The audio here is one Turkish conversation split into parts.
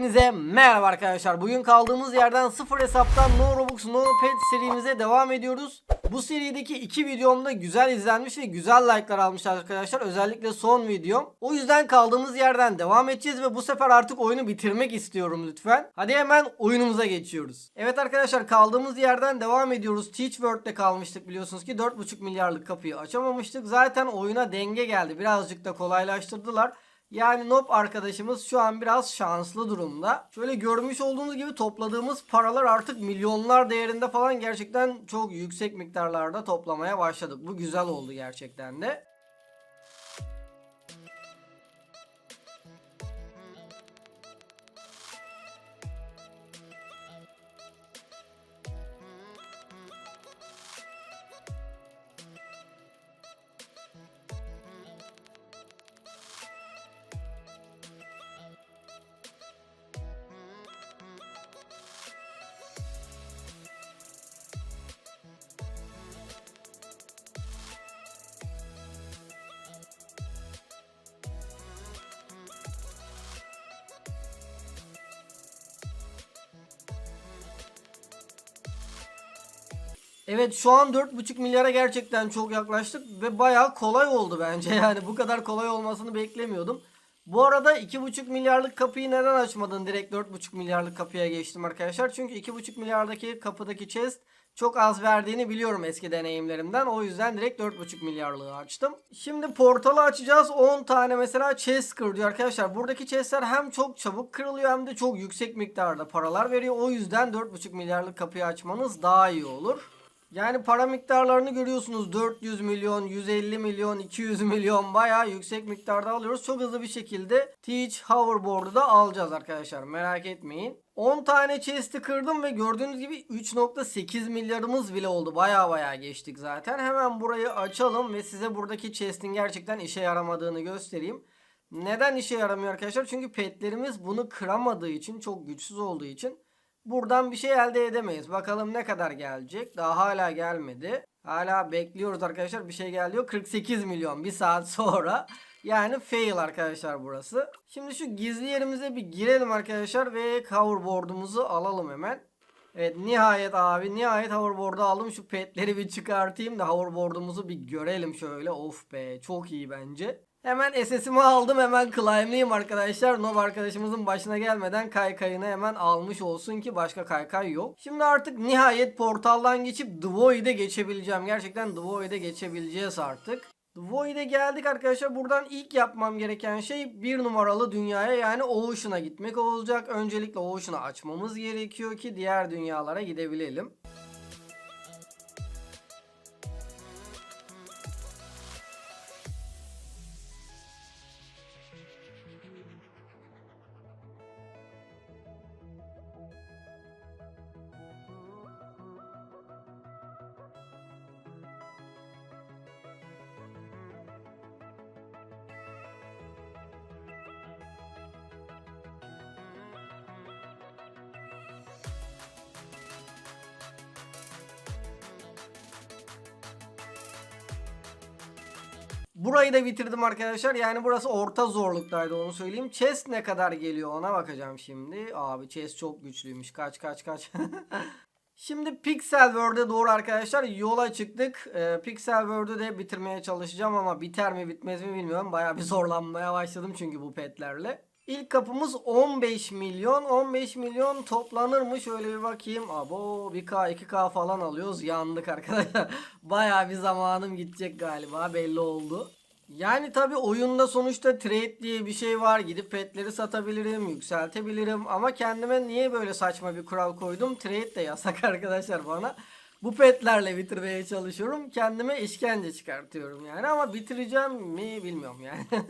Hepinize merhaba arkadaşlar. Bugün kaldığımız yerden sıfır hesaptan No Robux No Pet serimize devam ediyoruz. Bu serideki iki videom da güzel izlenmiş ve güzel like'lar almış arkadaşlar. Özellikle son videom. O yüzden kaldığımız yerden devam edeceğiz ve bu sefer artık oyunu bitirmek istiyorum lütfen. Hadi hemen oyunumuza geçiyoruz. Evet arkadaşlar kaldığımız yerden devam ediyoruz. Teach World'de kalmıştık biliyorsunuz ki 4.5 milyarlık kapıyı açamamıştık. Zaten oyuna denge geldi. Birazcık da kolaylaştırdılar. Yani Nob arkadaşımız şu an biraz şanslı durumda. Şöyle görmüş olduğunuz gibi topladığımız paralar artık milyonlar değerinde falan gerçekten çok yüksek miktarlarda toplamaya başladık. Bu güzel oldu gerçekten de. Evet şu an 4.5 milyara gerçekten çok yaklaştık ve bayağı kolay oldu bence. Yani bu kadar kolay olmasını beklemiyordum. Bu arada 2.5 milyarlık kapıyı neden açmadın? Direkt 4.5 milyarlık kapıya geçtim arkadaşlar. Çünkü 2.5 milyardaki kapıdaki chest çok az verdiğini biliyorum eski deneyimlerimden. O yüzden direkt 4.5 milyarlığı açtım. Şimdi portalı açacağız. 10 tane mesela chest kır diyor arkadaşlar. Buradaki chestler hem çok çabuk kırılıyor hem de çok yüksek miktarda paralar veriyor. O yüzden 4.5 milyarlık kapıyı açmanız daha iyi olur. Yani para miktarlarını görüyorsunuz 400 milyon, 150 milyon, 200 milyon bayağı yüksek miktarda alıyoruz. Çok hızlı bir şekilde Teach Hoverboard'u da alacağız arkadaşlar merak etmeyin. 10 tane chest'i kırdım ve gördüğünüz gibi 3.8 milyarımız bile oldu. Baya baya geçtik zaten. Hemen burayı açalım ve size buradaki chest'in gerçekten işe yaramadığını göstereyim. Neden işe yaramıyor arkadaşlar? Çünkü petlerimiz bunu kıramadığı için, çok güçsüz olduğu için buradan bir şey elde edemeyiz. Bakalım ne kadar gelecek. Daha hala gelmedi. Hala bekliyoruz arkadaşlar. Bir şey geliyor. 48 milyon bir saat sonra. Yani fail arkadaşlar burası. Şimdi şu gizli yerimize bir girelim arkadaşlar ve hoverboard'umuzu alalım hemen. Evet nihayet abi nihayet hoverboard'u aldım. Şu petleri bir çıkartayım da hoverboard'umuzu bir görelim şöyle. Of be çok iyi bence. Hemen SS'imi aldım hemen climb'liyim arkadaşlar. Nob arkadaşımızın başına gelmeden kaykayını hemen almış olsun ki başka kaykay yok. Şimdi artık nihayet portaldan geçip The Void'e geçebileceğim. Gerçekten The Void'e geçebileceğiz artık. The Void'e geldik arkadaşlar. Buradan ilk yapmam gereken şey bir numaralı dünyaya yani Ocean'a gitmek olacak. Öncelikle Ocean'ı açmamız gerekiyor ki diğer dünyalara gidebilelim. Burayı da bitirdim arkadaşlar. Yani burası orta zorluktaydı onu söyleyeyim. Chest ne kadar geliyor ona bakacağım şimdi. Abi chest çok güçlüymüş. Kaç kaç kaç. Şimdi Pixel World'e doğru arkadaşlar yola çıktık. Ee, Pixel World'ü de bitirmeye çalışacağım ama biter mi bitmez mi bilmiyorum. Baya bir zorlanmaya başladım çünkü bu petlerle. İlk kapımız 15 milyon. 15 milyon toplanır mı? Şöyle bir bakayım. Abo 1K 2K falan alıyoruz. Yandık arkadaşlar. Baya bir zamanım gidecek galiba belli oldu. Yani tabi oyunda sonuçta trade diye bir şey var. Gidip petleri satabilirim, yükseltebilirim. Ama kendime niye böyle saçma bir kural koydum? Trade de yasak arkadaşlar bana. Bu petlerle bitirmeye çalışıyorum. Kendime işkence çıkartıyorum yani. Ama bitireceğim mi bilmiyorum yani.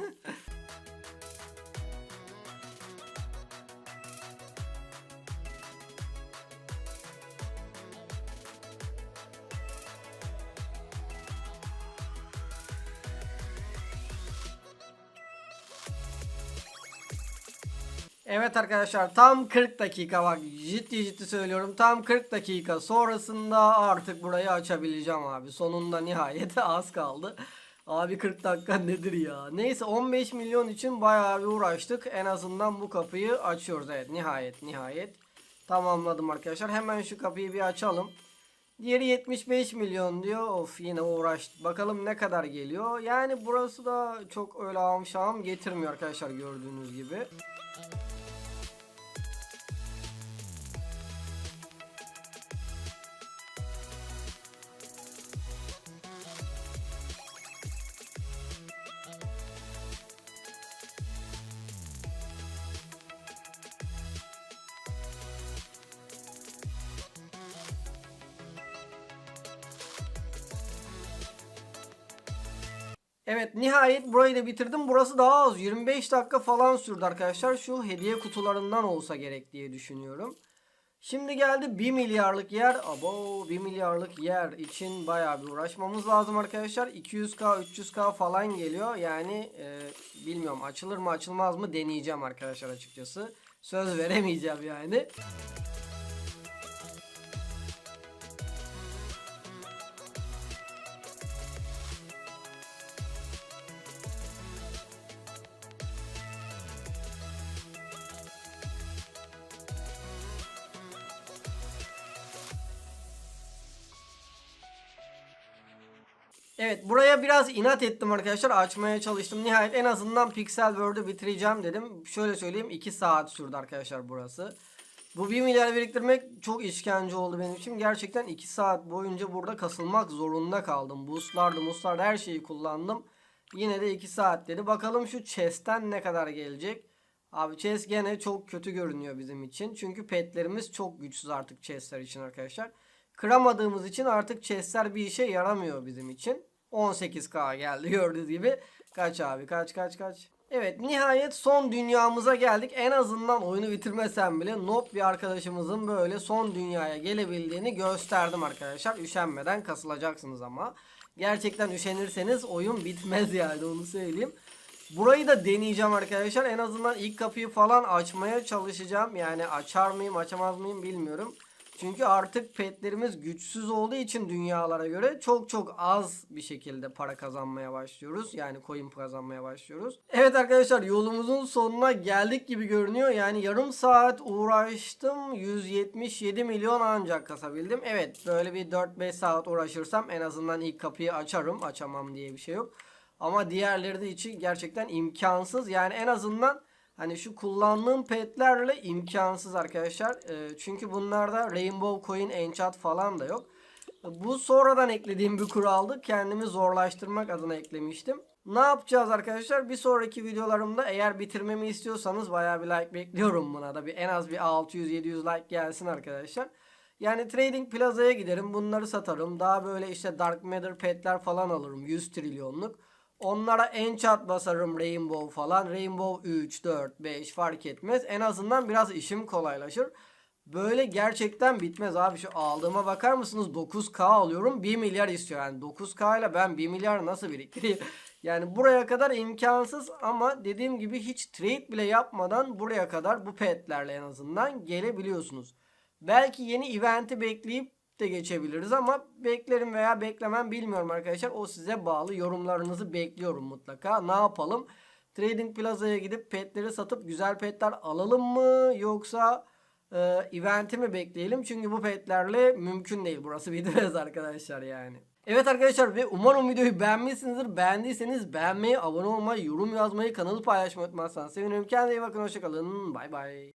Evet arkadaşlar tam 40 dakika bak ciddi ciddi söylüyorum tam 40 dakika sonrasında artık burayı açabileceğim abi. Sonunda nihayet az kaldı. Abi 40 dakika nedir ya? Neyse 15 milyon için bayağı bir uğraştık. En azından bu kapıyı açıyoruz. Evet nihayet nihayet. Tamamladım arkadaşlar. Hemen şu kapıyı bir açalım. Diğeri 75 milyon diyor. Of yine uğraştık. Bakalım ne kadar geliyor. Yani burası da çok öyle amşam getirmiyor arkadaşlar gördüğünüz gibi. Evet nihayet burayı da bitirdim. Burası daha az. 25 dakika falan sürdü arkadaşlar. Şu hediye kutularından olsa gerek diye düşünüyorum. Şimdi geldi 1 milyarlık yer. Abo 1 milyarlık yer için bayağı bir uğraşmamız lazım arkadaşlar. 200k 300k falan geliyor. Yani e, bilmiyorum açılır mı açılmaz mı deneyeceğim arkadaşlar açıkçası. Söz veremeyeceğim yani. Evet buraya biraz inat ettim arkadaşlar. Açmaya çalıştım. Nihayet en azından Pixel World'ü bitireceğim dedim. Şöyle söyleyeyim 2 saat sürdü arkadaşlar burası. Bu 1 milyar biriktirmek çok işkence oldu benim için. Gerçekten 2 saat boyunca burada kasılmak zorunda kaldım. Boostlardı, boostlardı her şeyi kullandım. Yine de 2 saat dedi. Bakalım şu chest'ten ne kadar gelecek. Abi chest gene çok kötü görünüyor bizim için. Çünkü petlerimiz çok güçsüz artık chestler için arkadaşlar. Kıramadığımız için artık chestler bir işe yaramıyor bizim için. 18k geldi gördüğünüz gibi. Kaç abi kaç kaç kaç. Evet nihayet son dünyamıza geldik. En azından oyunu bitirmesem bile noob bir arkadaşımızın böyle son dünyaya gelebildiğini gösterdim arkadaşlar. Üşenmeden kasılacaksınız ama. Gerçekten üşenirseniz oyun bitmez yani onu söyleyeyim. Burayı da deneyeceğim arkadaşlar. En azından ilk kapıyı falan açmaya çalışacağım. Yani açar mıyım açamaz mıyım bilmiyorum. Çünkü artık petlerimiz güçsüz olduğu için dünyalara göre çok çok az bir şekilde para kazanmaya başlıyoruz. Yani coin kazanmaya başlıyoruz. Evet arkadaşlar yolumuzun sonuna geldik gibi görünüyor. Yani yarım saat uğraştım. 177 milyon ancak kasabildim. Evet böyle bir 4-5 saat uğraşırsam en azından ilk kapıyı açarım. Açamam diye bir şey yok. Ama diğerleri de için gerçekten imkansız. Yani en azından Hani şu kullandığım petlerle imkansız arkadaşlar. Ee, çünkü bunlarda Rainbow Coin Enchant falan da yok. Bu sonradan eklediğim bir kuraldı. Kendimi zorlaştırmak adına eklemiştim. Ne yapacağız arkadaşlar? Bir sonraki videolarımda eğer bitirmemi istiyorsanız bayağı bir like bekliyorum buna da. Bir en az bir 600-700 like gelsin arkadaşlar. Yani Trading Plaza'ya giderim. Bunları satarım. Daha böyle işte Dark Matter petler falan alırım. 100 trilyonluk. Onlara enchant basarım Rainbow falan. Rainbow 3, 4, 5 fark etmez. En azından biraz işim kolaylaşır. Böyle gerçekten bitmez abi. Şu aldığıma bakar mısınız? 9K alıyorum. 1 milyar istiyor. Yani 9K ile ben 1 milyar nasıl biriktireyim? Yani buraya kadar imkansız ama dediğim gibi hiç trade bile yapmadan buraya kadar bu petlerle en azından gelebiliyorsunuz. Belki yeni eventi bekleyip de geçebiliriz ama beklerim veya beklemem bilmiyorum arkadaşlar. O size bağlı. Yorumlarınızı bekliyorum mutlaka. Ne yapalım? Trading Plaza'ya gidip petleri satıp güzel petler alalım mı yoksa e, eventi mi bekleyelim? Çünkü bu petlerle mümkün değil. Burası bitmez arkadaşlar yani. Evet arkadaşlar ve umarım videoyu beğenmişsinizdir. Beğendiyseniz beğenmeyi, abone olmayı, yorum yazmayı, kanalı paylaşmayı unutmazsanız sevinirim. Kendinize iyi bakın. Hoşçakalın. Bay bay.